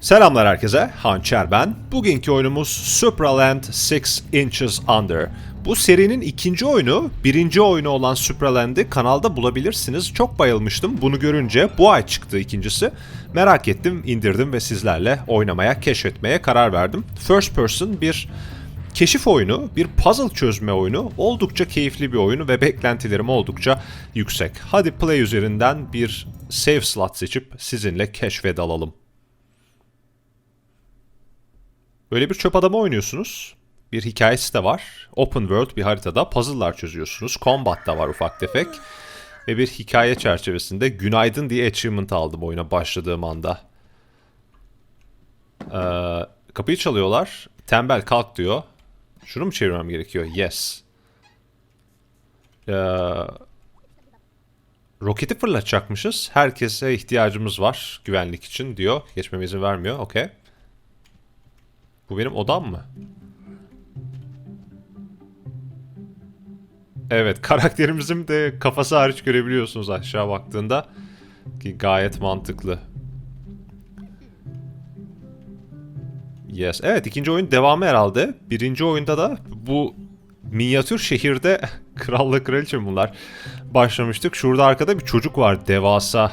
Selamlar herkese, Hançer ben. Bugünkü oyunumuz Supraland 6 Inches Under. Bu serinin ikinci oyunu, birinci oyunu olan Supraland'i kanalda bulabilirsiniz. Çok bayılmıştım bunu görünce. Bu ay çıktı ikincisi. Merak ettim, indirdim ve sizlerle oynamaya, keşfetmeye karar verdim. First person bir keşif oyunu, bir puzzle çözme oyunu. Oldukça keyifli bir oyunu ve beklentilerim oldukça yüksek. Hadi play üzerinden bir save slot seçip sizinle keşfe dalalım. Böyle bir çöp adamı oynuyorsunuz. Bir hikayesi de var. Open world bir haritada puzzle'lar çözüyorsunuz. Combat da var ufak tefek. Ve bir hikaye çerçevesinde günaydın diye achievement aldım oyuna başladığım anda. Ee, kapıyı çalıyorlar. Tembel kalk diyor. Şunu mu çevirmem gerekiyor? Yes. Ee, roketi fırlatacakmışız. Herkese ihtiyacımız var güvenlik için diyor. Geçmeme izin vermiyor. Okey. Bu benim odam mı? Evet, karakterimizin de kafası hariç görebiliyorsunuz aşağı baktığında. Ki gayet mantıklı. Yes. Evet, ikinci oyun devamı herhalde. Birinci oyunda da bu minyatür şehirde krallık kraliçe bunlar başlamıştık. Şurada arkada bir çocuk var devasa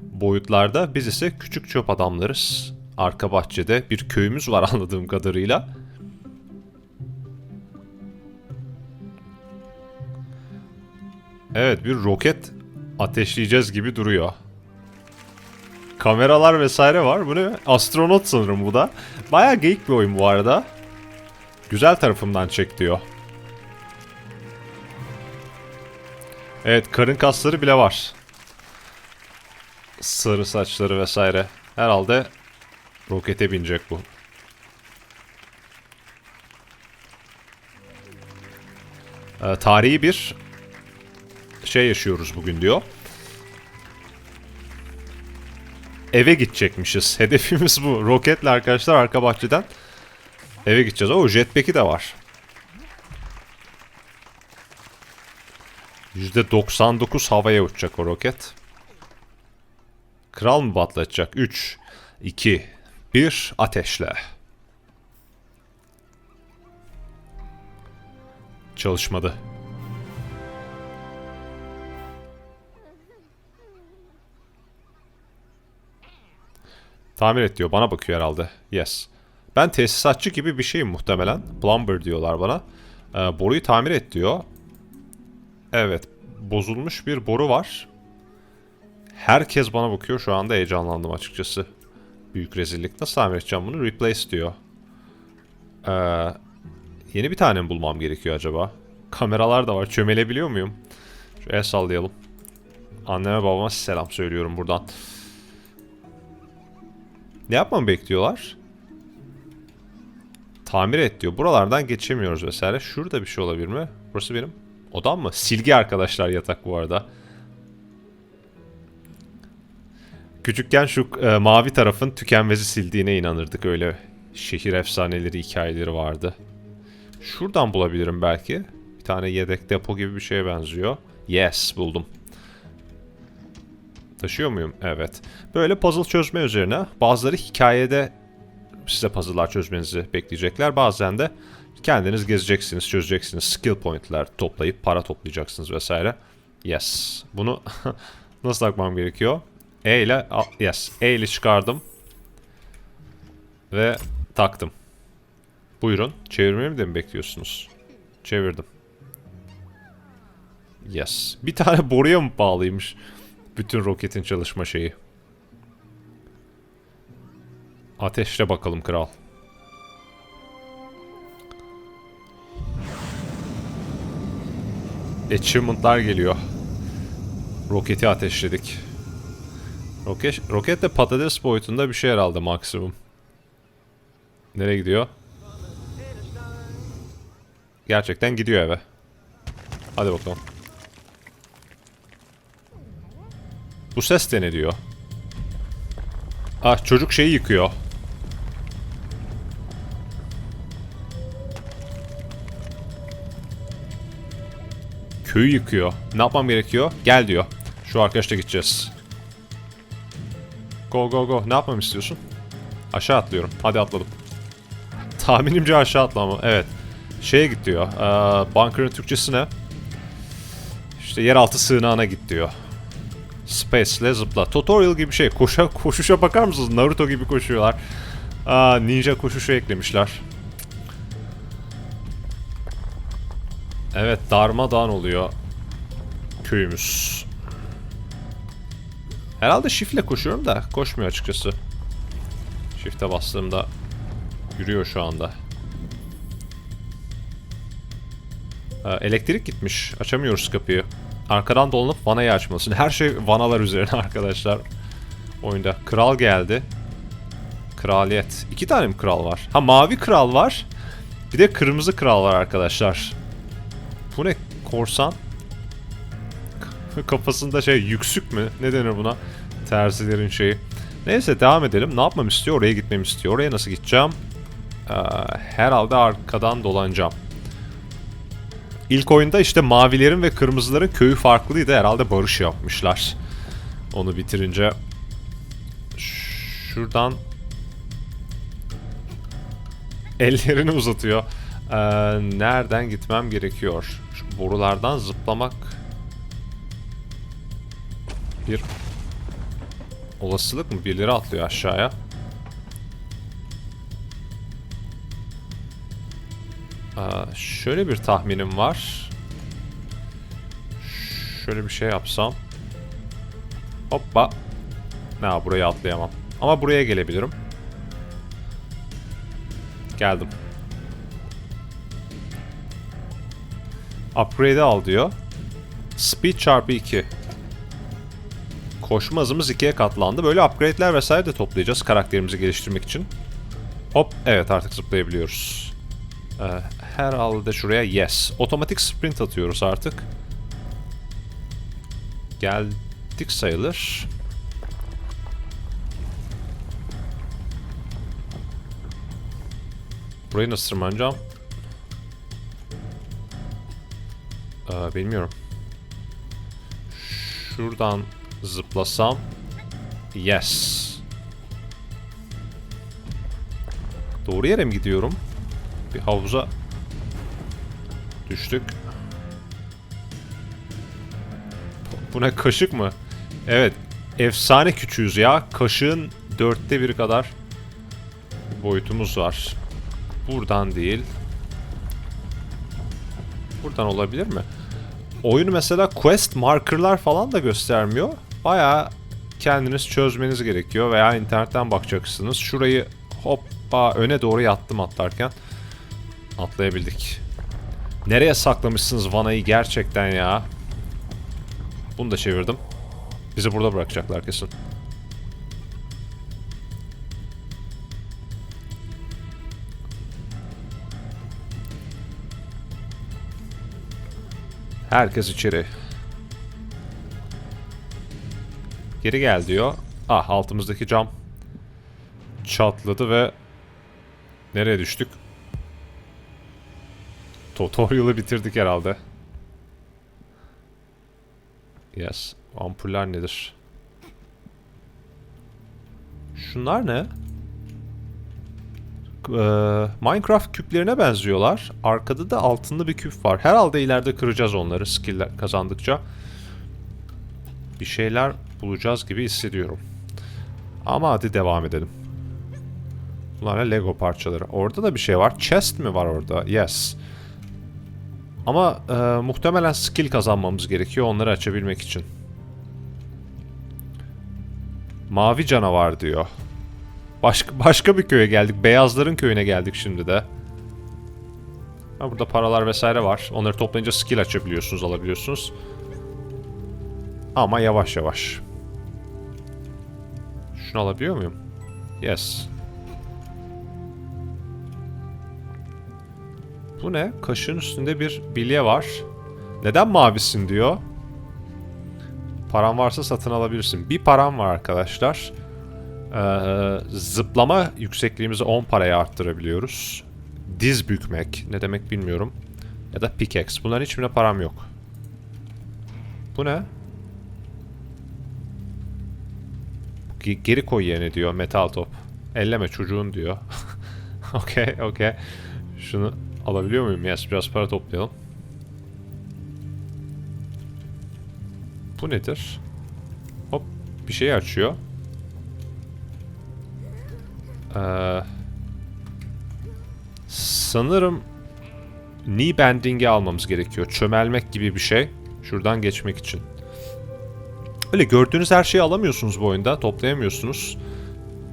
boyutlarda. Biz ise küçük çöp adamlarız. Arka bahçede bir köyümüz var anladığım kadarıyla. Evet bir roket ateşleyeceğiz gibi duruyor. Kameralar vesaire var. Bu ne? Astronot sanırım bu da. Baya geyik bir oyun bu arada. Güzel tarafımdan çek diyor. Evet karın kasları bile var. Sarı saçları vesaire. Herhalde rokete binecek bu. Ee, tarihi bir şey yaşıyoruz bugün diyor. Eve gidecekmişiz. Hedefimiz bu. Roketle arkadaşlar arka bahçeden eve gideceğiz. O jetpack'i de var. %99 havaya uçacak o roket. Kral mı patlatacak? 3, 2, 1, ateşle. Çalışmadı. Tamir et diyor. Bana bakıyor herhalde. Yes. Ben tesisatçı gibi bir şeyim muhtemelen. Plumber diyorlar bana. Ee, boruyu tamir et diyor. Evet. Bozulmuş bir boru var. Herkes bana bakıyor. Şu anda heyecanlandım açıkçası. Büyük rezillik. Nasıl tamir edeceğim bunu? Replace diyor. Ee, yeni bir tane mi bulmam gerekiyor acaba? Kameralar da var. Çömelebiliyor muyum? Şu el sallayalım. Anneme babama selam söylüyorum buradan. Ne yapmamı bekliyorlar? Tamir et diyor. Buralardan geçemiyoruz vesaire. Şurada bir şey olabilir mi? Burası benim odam mı? Silgi arkadaşlar yatak bu arada. Küçükken şu e, mavi tarafın tükenmezi sildiğine inanırdık. Öyle şehir efsaneleri, hikayeleri vardı. Şuradan bulabilirim belki. Bir tane yedek depo gibi bir şeye benziyor. Yes buldum. Taşıyor muyum? Evet. Böyle puzzle çözme üzerine bazıları hikayede size puzzle'lar çözmenizi bekleyecekler. Bazen de kendiniz gezeceksiniz, çözeceksiniz. Skill point'ler toplayıp para toplayacaksınız vesaire. Yes. Bunu nasıl takmam gerekiyor? E ile yes. E ile çıkardım. Ve taktım. Buyurun. Çevirmemi de mi bekliyorsunuz? Çevirdim. Yes. Bir tane boruya mı bağlıymış? Bütün roketin çalışma şeyi. Ateşle bakalım kral. Achievement'lar geliyor. Roketi ateşledik. Roket, roket de patates boyutunda bir şey herhalde maksimum. Nereye gidiyor? Gerçekten gidiyor eve. Hadi bakalım. Bu ses de ne diyor? Ah çocuk şeyi yıkıyor. Köyü yıkıyor. Ne yapmam gerekiyor? Gel diyor. Şu arkadaşla gideceğiz. Go go go. Ne yapmam istiyorsun? Aşağı atlıyorum. Hadi atladım. Tahminimce aşağı atlama. Evet. Şeye git diyor. Ee, bunker'ın Türkçesi ne? İşte yeraltı sığınağına git diyor. Space ile zıpla. Tutorial gibi şey. Koşa, koşuşa bakar mısınız? Naruto gibi koşuyorlar. Aa, ninja koşuşu eklemişler. Evet darmadağın oluyor köyümüz. Herhalde shift'le koşuyorum da koşmuyor açıkçası. Shift'e bastığımda yürüyor şu anda. Ee, elektrik gitmiş. Açamıyoruz kapıyı. Arkadan dolanıp vanayı açmalısın. Her şey vanalar üzerine arkadaşlar. Oyunda. Kral geldi. Kraliyet. İki tane mi kral var? Ha mavi kral var. Bir de kırmızı kral var arkadaşlar. Bu ne? Korsan? Kafasında şey yüksük mü? Ne denir buna? Terzilerin şeyi. Neyse devam edelim. Ne yapmam istiyor? Oraya gitmemi istiyor. Oraya nasıl gideceğim? Ee, herhalde arkadan dolanacağım. İlk oyunda işte mavilerin ve kırmızıların köyü farklıydı. Herhalde barış yapmışlar. Onu bitirince. Şuradan ellerini uzatıyor. Ee, nereden gitmem gerekiyor? Şu borulardan zıplamak bir olasılık mı? Birileri atlıyor aşağıya. Ee, şöyle bir tahminim var. Şöyle bir şey yapsam. Hoppa. Ne buraya atlayamam. Ama buraya gelebilirim. Geldim. Upgrade'i al diyor. Speed çarpı 2. Koşma hızımız 2'ye katlandı. Böyle upgrade'ler vesaire de toplayacağız karakterimizi geliştirmek için. Hop evet artık zıplayabiliyoruz. Ee, herhalde şuraya yes. Otomatik sprint atıyoruz artık. Geldik sayılır. Burayı nasıl tırmanacağım? Ee, bilmiyorum. Şuradan zıplasam. Yes. Doğru yere mi gidiyorum? Bir havuza düştük. Bu ne kaşık mı? Evet. Efsane küçüğüz ya. Kaşığın dörtte biri kadar boyutumuz var. Buradan değil. Buradan olabilir mi? Oyunu mesela quest markerlar falan da göstermiyor. Bayağı kendiniz çözmeniz gerekiyor veya internetten bakacaksınız. Şurayı hoppa öne doğru yattım atlarken. Atlayabildik. Nereye saklamışsınız vanayı gerçekten ya? Bunu da çevirdim. Bizi burada bırakacaklar kesin. Herkes içeri. Geri gel diyor. Ah altımızdaki cam çatladı ve nereye düştük? Tutorial'ı bitirdik herhalde. Yes. Ampuller nedir? Şunlar ne? Ee, Minecraft küplerine benziyorlar. Arkada da altında bir küp var. Herhalde ileride kıracağız onları skill'ler kazandıkça. Bir şeyler bulacağız gibi hissediyorum. Ama hadi devam edelim. Bunlar ne Lego parçaları. Orada da bir şey var. Chest mi var orada? Yes. Ama e, muhtemelen skill kazanmamız gerekiyor onları açabilmek için. Mavi canavar diyor. Başka, başka bir köye geldik. Beyazların köyüne geldik şimdi de. Ha, burada paralar vesaire var. Onları toplayınca skill açabiliyorsunuz, alabiliyorsunuz. Ama yavaş yavaş. Şunu alabiliyor muyum? Yes. Bu ne? Kaşığın üstünde bir bilye var. Neden mavisin diyor. Paran varsa satın alabilirsin. Bir param var arkadaşlar. Ee, zıplama yüksekliğimizi 10 paraya arttırabiliyoruz. Diz bükmek ne demek bilmiyorum. Ya da pickaxe. Bunların hiçbirine param yok. Bu ne? Geri koy yerine diyor metal top. Elleme çocuğun diyor. okey okey. Şunu alabiliyor muyum? Yes biraz para toplayalım. Bu nedir? Hop bir şey açıyor. Ee, sanırım knee bending'i almamız gerekiyor. Çömelmek gibi bir şey. Şuradan geçmek için. Öyle gördüğünüz her şeyi alamıyorsunuz bu oyunda. Toplayamıyorsunuz.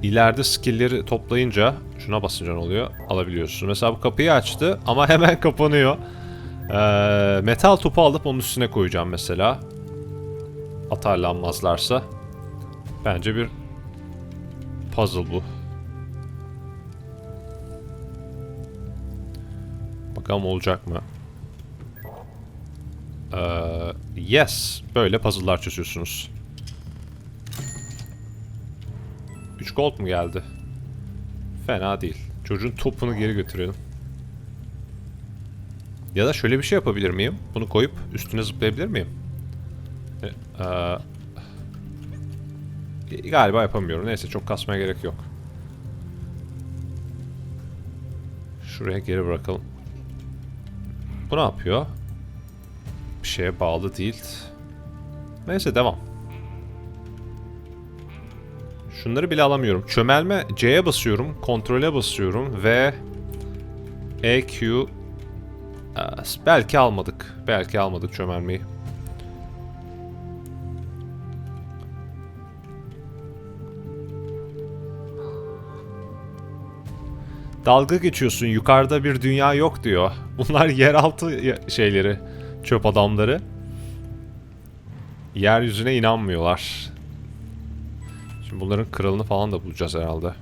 İleride skill'leri toplayınca şuna basınca ne oluyor? Alabiliyorsunuz. Mesela bu kapıyı açtı ama hemen kapanıyor. Ee, metal topu alıp onun üstüne koyacağım mesela. Atarlanmazlarsa. Bence bir puzzle bu. Bakalım olacak mı? Ee, yes. Böyle puzzle'lar çözüyorsunuz. 3 gold mu geldi? Fena değil. Çocuğun topunu geri götürelim. Ya da şöyle bir şey yapabilir miyim? Bunu koyup üstüne zıplayabilir miyim? E, eee, galiba yapamıyorum. Neyse çok kasmaya gerek yok. Şuraya geri bırakalım. Bu ne yapıyor? Bir şeye bağlı değil. Neyse devam. Şunları bile alamıyorum. Çömelme C'ye basıyorum, kontrole basıyorum ve EQ Aa, belki almadık. Belki almadık çömelmeyi. Dalga geçiyorsun. Yukarıda bir dünya yok diyor. Bunlar yeraltı şeyleri, çöp adamları. Yeryüzüne inanmıyorlar. Şimdi bunların kralını falan da bulacağız herhalde.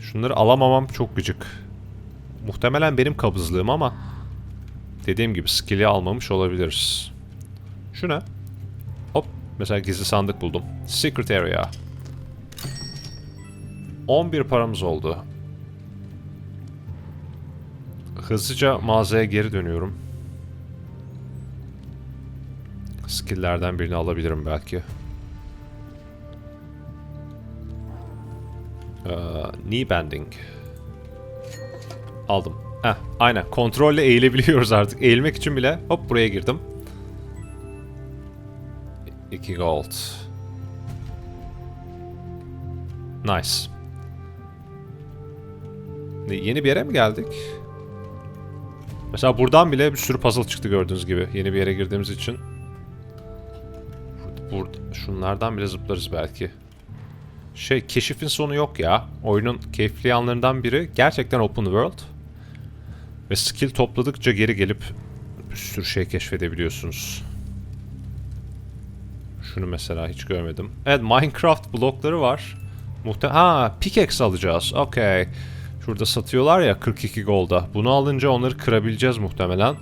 Şunları alamamam çok gıcık. Muhtemelen benim kabızlığım ama dediğim gibi skill'i almamış olabiliriz. Şu ne? Hop. Mesela gizli sandık buldum. Secret area. 11 paramız oldu. Hızlıca mağazaya geri dönüyorum. Skill'lerden birini alabilirim belki. Ee, knee bending. Aldım. Heh, aynen. Kontrolle eğilebiliyoruz artık. Eğilmek için bile hop buraya girdim. 2 gold. Nice. Yeni bir yere mi geldik? Mesela buradan bile bir sürü puzzle çıktı gördüğünüz gibi. Yeni bir yere girdiğimiz için. Burada, şunlardan bile zıplarız belki. Şey, keşifin sonu yok ya. Oyunun keyifli yanlarından biri gerçekten open world. Ve skill topladıkça geri gelip bir sürü şey keşfedebiliyorsunuz. Şunu mesela hiç görmedim. Evet Minecraft blokları var. Muhte ha pickaxe alacağız. Okey. Şurada satıyorlar ya 42 golda. Bunu alınca onları kırabileceğiz muhtemelen.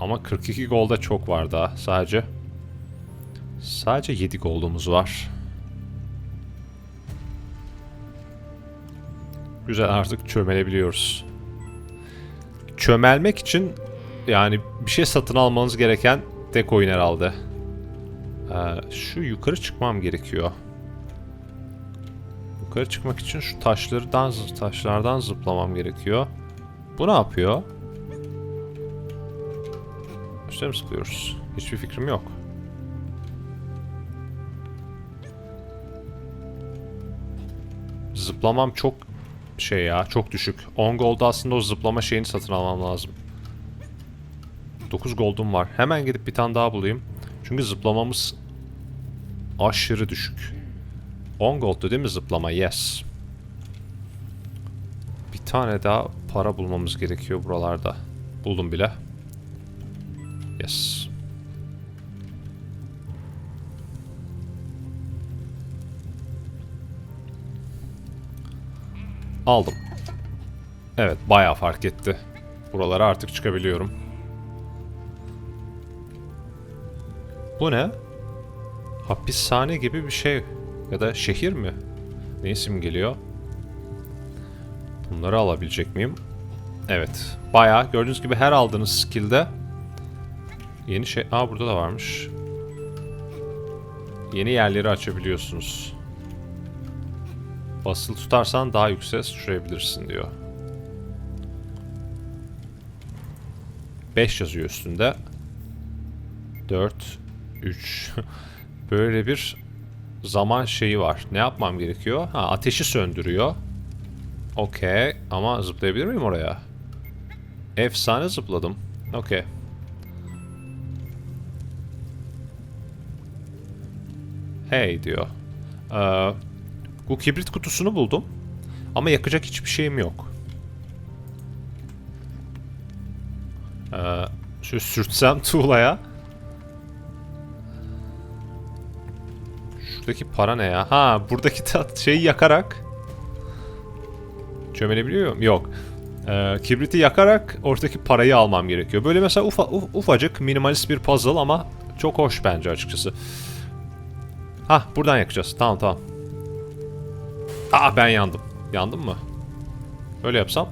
Ama 42 golda çok var daha sadece. Sadece 7 goldumuz var. Güzel artık çömelebiliyoruz. Çömelmek için yani bir şey satın almanız gereken tek oyun herhalde. Ee, şu yukarı çıkmam gerekiyor. Yukarı çıkmak için şu taşlardan taşlardan zıplamam gerekiyor. Bu ne yapıyor? Üstüne mi zıplıyoruz? Hiçbir fikrim yok. Zıplamam çok şey ya, çok düşük. 10 gold aslında o zıplama şeyini satın almam lazım. 9 gold'um var. Hemen gidip bir tane daha bulayım. Çünkü zıplamamız aşırı düşük. 10 gold'du değil mi zıplama? Yes. Bir tane daha para bulmamız gerekiyor buralarda. Buldum bile. Yes. Aldım. Evet bayağı fark etti. Buralara artık çıkabiliyorum. Bu ne? Hapishane gibi bir şey. Ya da şehir mi? Ne isim geliyor? Bunları alabilecek miyim? Evet. Bayağı gördüğünüz gibi her aldığınız skill'de yeni şey... Aa burada da varmış. Yeni yerleri açabiliyorsunuz. Basılı tutarsan daha yüksek sürebilirsin diyor. 5 yazıyor üstünde. 4 3 Böyle bir zaman şeyi var. Ne yapmam gerekiyor? Ha ateşi söndürüyor. Okey ama zıplayabilir miyim oraya? Efsane zıpladım. Okey. Hey diyor. Ee, bu kibrit kutusunu buldum. Ama yakacak hiçbir şeyim yok. Ee, şöyle sürtsem tuğlaya. Şuradaki para ne ya? Ha buradaki tat şeyi yakarak. Çömelebiliyor muyum? Yok. Ee, kibriti yakarak oradaki parayı almam gerekiyor. Böyle mesela ufa, uf- ufacık minimalist bir puzzle ama çok hoş bence açıkçası. Hah buradan yakacağız. Tamam tamam. Aa ben yandım. Yandım mı? Öyle yapsam.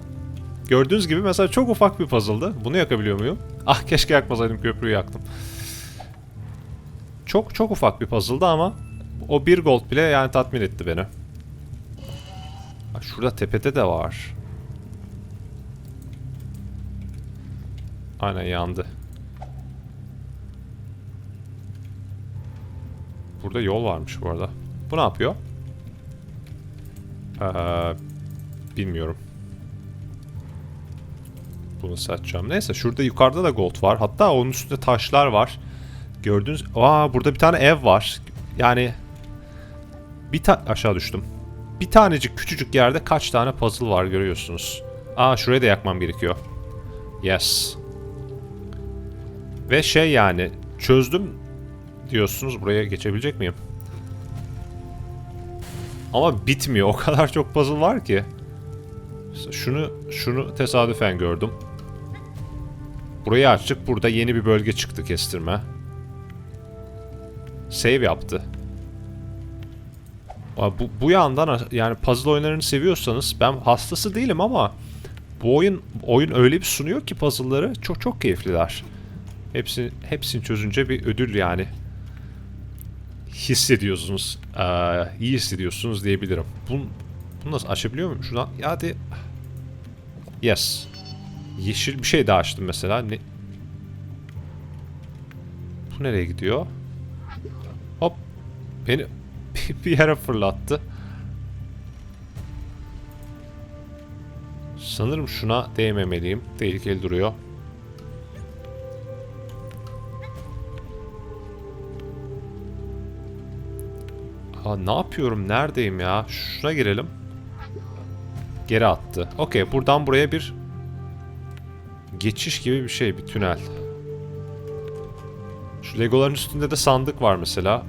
Gördüğünüz gibi mesela çok ufak bir puzzle'dı. Bunu yakabiliyor muyum? Ah keşke yakmasaydım köprüyü yaktım. Çok çok ufak bir puzzle'dı ama o bir gold bile yani tatmin etti beni. Şurada tepede de var. Aynen yandı. Burada yol varmış bu arada. Bu ne yapıyor? Ee, bilmiyorum. Bunu satacağım. Neyse şurada yukarıda da gold var. Hatta onun üstünde taşlar var. Gördüğünüz... Aa burada bir tane ev var. Yani... Bir ta... Aşağı düştüm. Bir tanecik küçücük yerde kaç tane puzzle var görüyorsunuz. Aa şurayı da yakmam gerekiyor. Yes. Ve şey yani çözdüm diyorsunuz buraya geçebilecek miyim? Ama bitmiyor. O kadar çok puzzle var ki. Şunu şunu tesadüfen gördüm. Burayı açtık. Burada yeni bir bölge çıktı kestirme. Save yaptı. Bu, bu yandan yani puzzle oyunlarını seviyorsanız ben hastası değilim ama bu oyun oyun öyle bir sunuyor ki puzzle'ları çok çok keyifliler. Hepsini hepsini çözünce bir ödül yani hissediyorsunuz. Ee, iyi hissediyorsunuz diyebilirim. Bunu, bunu nasıl açabiliyor muyum? Şuradan hadi. Yes. Yeşil bir şey daha açtım mesela. Ne? Bu nereye gidiyor? Hop. Beni bir yere fırlattı. Sanırım şuna değmemeliyim. Tehlikeli duruyor. Aa, ne yapıyorum? Neredeyim ya? Şuna girelim. Geri attı. Okey. Buradan buraya bir geçiş gibi bir şey. Bir tünel. Şu legoların üstünde de sandık var mesela.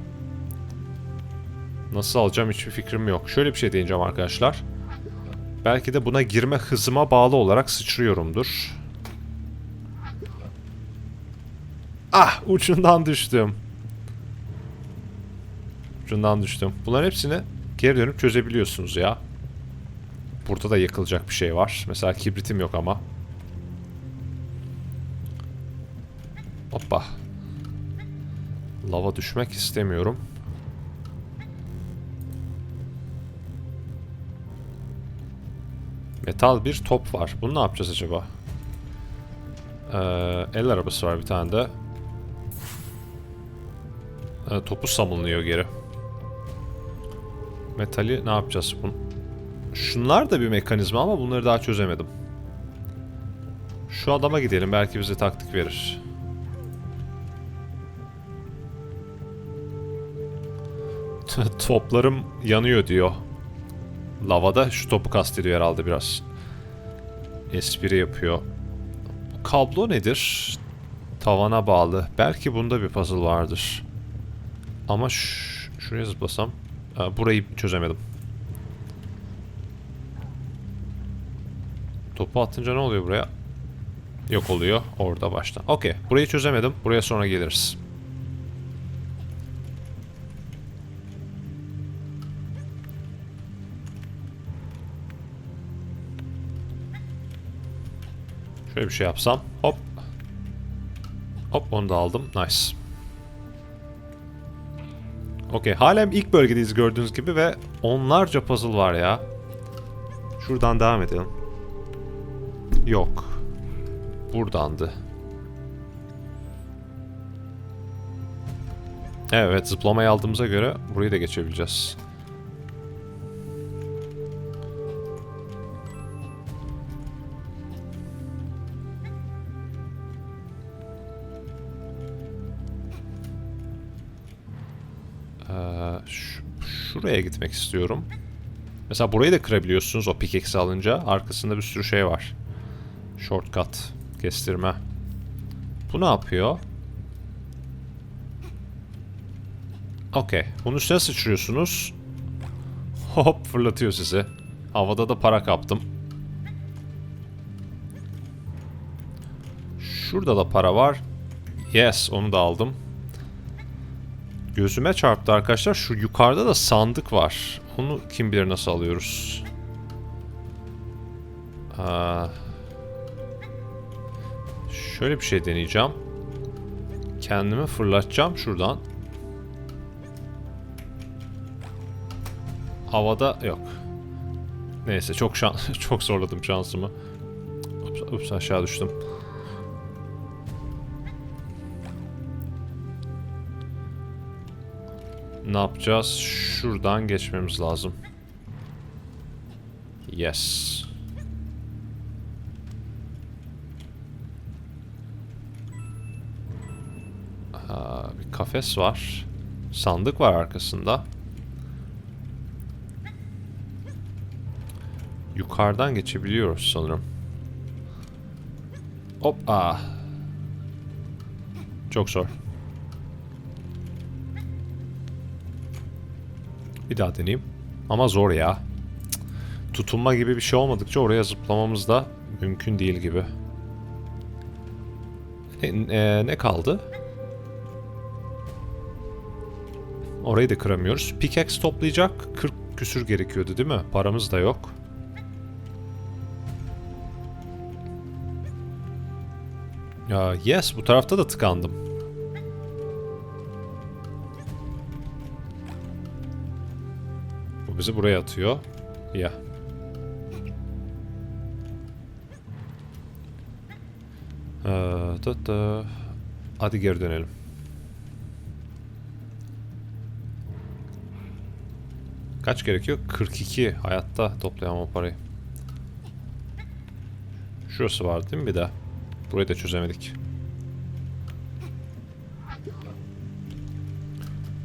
Nasıl alacağım hiçbir fikrim yok. Şöyle bir şey deneyeceğim arkadaşlar. Belki de buna girme hızıma bağlı olarak sıçrıyorumdur. Ah! Ucundan düştüm. Ucundan düştüm. Bunların hepsini geri dönüp çözebiliyorsunuz ya. Burada da yakılacak bir şey var. Mesela kibritim yok ama. Hoppa. Lava düşmek istemiyorum. Metal bir top var. Bunu ne yapacağız acaba? Ee, el arabası var bir tane de. Ee, topu samınlıyor geri. Metali ne yapacağız? Bun Şunlar da bir mekanizma ama bunları daha çözemedim. Şu adama gidelim. Belki bize taktik verir. Toplarım yanıyor diyor. Lavada şu topu kastediyor herhalde biraz. Espri yapıyor. Kablo nedir? Tavana bağlı. Belki bunda bir puzzle vardır. Ama şuraya zıplasam. Aa, burayı çözemedim. Topu atınca ne oluyor buraya? Yok oluyor. Orada başta. Okey. Burayı çözemedim. Buraya sonra geliriz. Şöyle bir şey yapsam. Hop. Hop onu da aldım. Nice. Okey. Halen ilk bölgedeyiz gördüğünüz gibi ve onlarca puzzle var ya. Şuradan devam edelim. Yok. Buradandı. Evet zıplamayı aldığımıza göre burayı da geçebileceğiz. Şuraya gitmek istiyorum. Mesela burayı da kırabiliyorsunuz o pickaxe alınca. Arkasında bir sürü şey var. Shortcut, kestirme. Bu ne yapıyor? Okey. Bunun üstüne sıçrıyorsunuz. Hop fırlatıyor sizi. Havada da para kaptım. Şurada da para var. Yes onu da aldım. Gözüme çarptı arkadaşlar. Şu yukarıda da sandık var. Onu kim bilir nasıl alıyoruz. Aa, şöyle bir şey deneyeceğim. Kendimi fırlatacağım şuradan. Havada yok. Neyse çok şan çok zorladım şansımı. Ups, ups aşağı düştüm. Ne yapacağız? Şuradan geçmemiz lazım. Yes. Aa, bir kafes var. Sandık var arkasında. Yukarıdan geçebiliyoruz sanırım. Hop ah. Çok zor. Bir daha deneyeyim. Ama zor ya. Tutunma gibi bir şey olmadıkça oraya zıplamamız da mümkün değil gibi. Ne, e, ne kaldı? Orayı da kıramıyoruz. Pickaxe toplayacak 40 küsür gerekiyordu değil mi? Paramız da yok. Ya yes bu tarafta da tıkandım. Bizi buraya atıyor. Ya. Ee. Hadi geri dönelim. Kaç gerekiyor? 42. Hayatta toplayamam o parayı. Şurası var değil mi bir de? Burayı da çözemedik.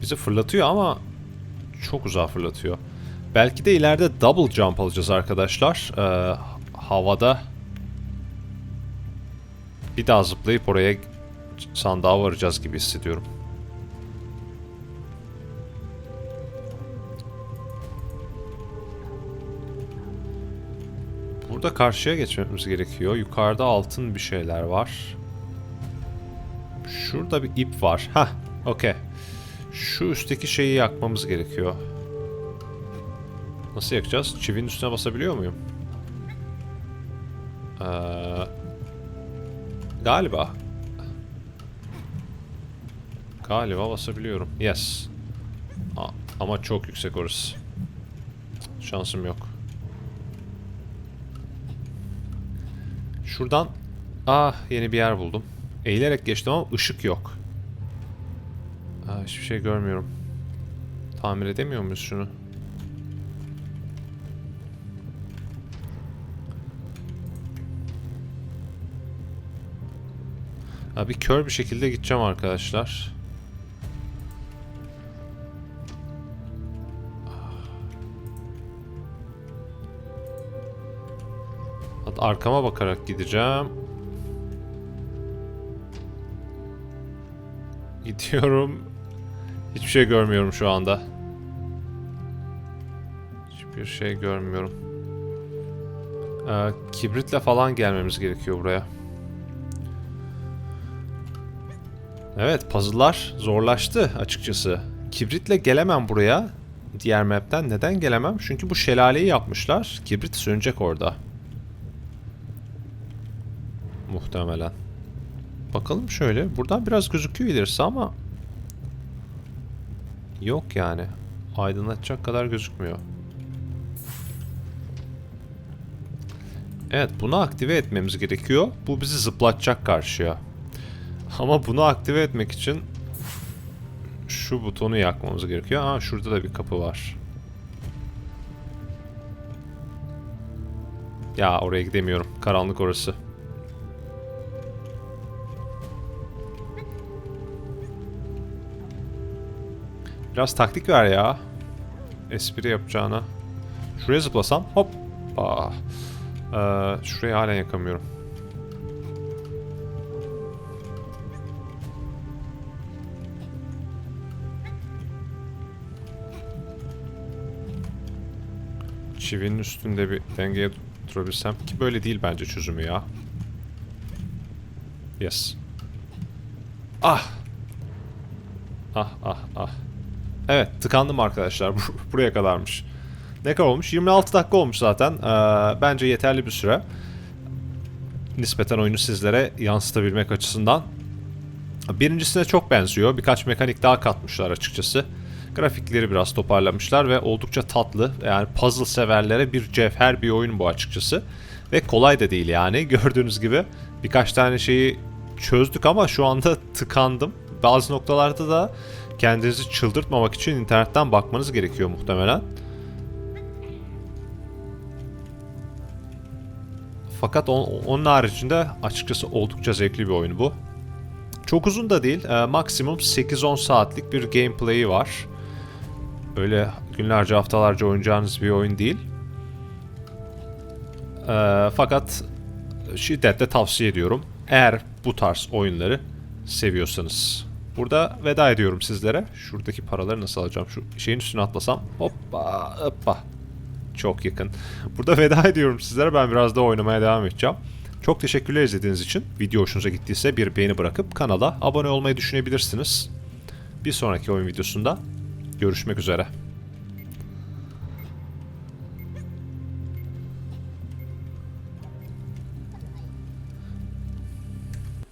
Bizi fırlatıyor ama çok uzağa fırlatıyor. Belki de ileride double jump alacağız arkadaşlar. Ee, havada bir daha zıplayıp oraya sandığa varacağız gibi hissediyorum. Burada karşıya geçmemiz gerekiyor. Yukarıda altın bir şeyler var. Şurada bir ip var. Ha, okey. Şu üstteki şeyi yakmamız gerekiyor. Nasıl yakacağız? Çivinin üstüne basabiliyor muyum? Ee, galiba. Galiba basabiliyorum. Yes. A- ama çok yüksek orası. Şansım yok. Şuradan ah yeni bir yer buldum. Eğilerek geçtim ama ışık yok. Aa, hiçbir şey görmüyorum. Tamir edemiyor muyuz şunu? Ha, bir kör bir şekilde gideceğim arkadaşlar. Hatta arkama bakarak gideceğim. Gidiyorum. Hiçbir şey görmüyorum şu anda. Hiçbir şey görmüyorum. Ee, kibritle falan gelmemiz gerekiyor buraya. Evet puzzle'lar zorlaştı açıkçası. Kibritle gelemem buraya. Diğer map'ten. Neden gelemem? Çünkü bu şelaleyi yapmışlar. Kibrit sönecek orada. Muhtemelen. Bakalım şöyle. Buradan biraz gözüküyor ilerisi ama... Yok yani. Aydınlatacak kadar gözükmüyor. Evet bunu aktive etmemiz gerekiyor. Bu bizi zıplatacak karşıya. Ama bunu aktive etmek için şu butonu yakmamız gerekiyor. Aa şurada da bir kapı var. Ya oraya gidemiyorum. Karanlık orası. Biraz taktik ver ya. Espri yapacağına. Şuraya zıplasam hop. Aa. Ee, şurayı halen yakamıyorum. Çivinin üstünde bir dengeye durabilsem ki böyle değil bence çözümü ya. Yes. Ah. Ah ah ah. Evet tıkandım arkadaşlar. Bu- Buraya kadarmış. Ne kadar olmuş? 26 dakika olmuş zaten. Ee, bence yeterli bir süre. Nispeten oyunu sizlere yansıtabilmek açısından. Birincisine çok benziyor. Birkaç mekanik daha katmışlar açıkçası. Grafikleri biraz toparlamışlar ve oldukça tatlı. Yani puzzle severlere bir cevher bir oyun bu açıkçası. Ve kolay da değil yani. Gördüğünüz gibi birkaç tane şeyi çözdük ama şu anda tıkandım. Bazı noktalarda da kendinizi çıldırtmamak için internetten bakmanız gerekiyor muhtemelen. Fakat on- onun haricinde açıkçası oldukça zevkli bir oyun bu. Çok uzun da değil. e, maksimum 8-10 saatlik bir gameplay'i var. Öyle günlerce haftalarca oynayacağınız bir oyun değil. E, fakat şiddetle tavsiye ediyorum. Eğer bu tarz oyunları seviyorsanız. Burada veda ediyorum sizlere. Şuradaki paraları nasıl alacağım? Şu şeyin üstüne atlasam. Hoppa hoppa. Çok yakın. Burada veda ediyorum sizlere. Ben biraz daha oynamaya devam edeceğim. Çok teşekkürler izlediğiniz için. Video hoşunuza gittiyse bir beğeni bırakıp kanala abone olmayı düşünebilirsiniz. Bir sonraki oyun videosunda görüşmek üzere.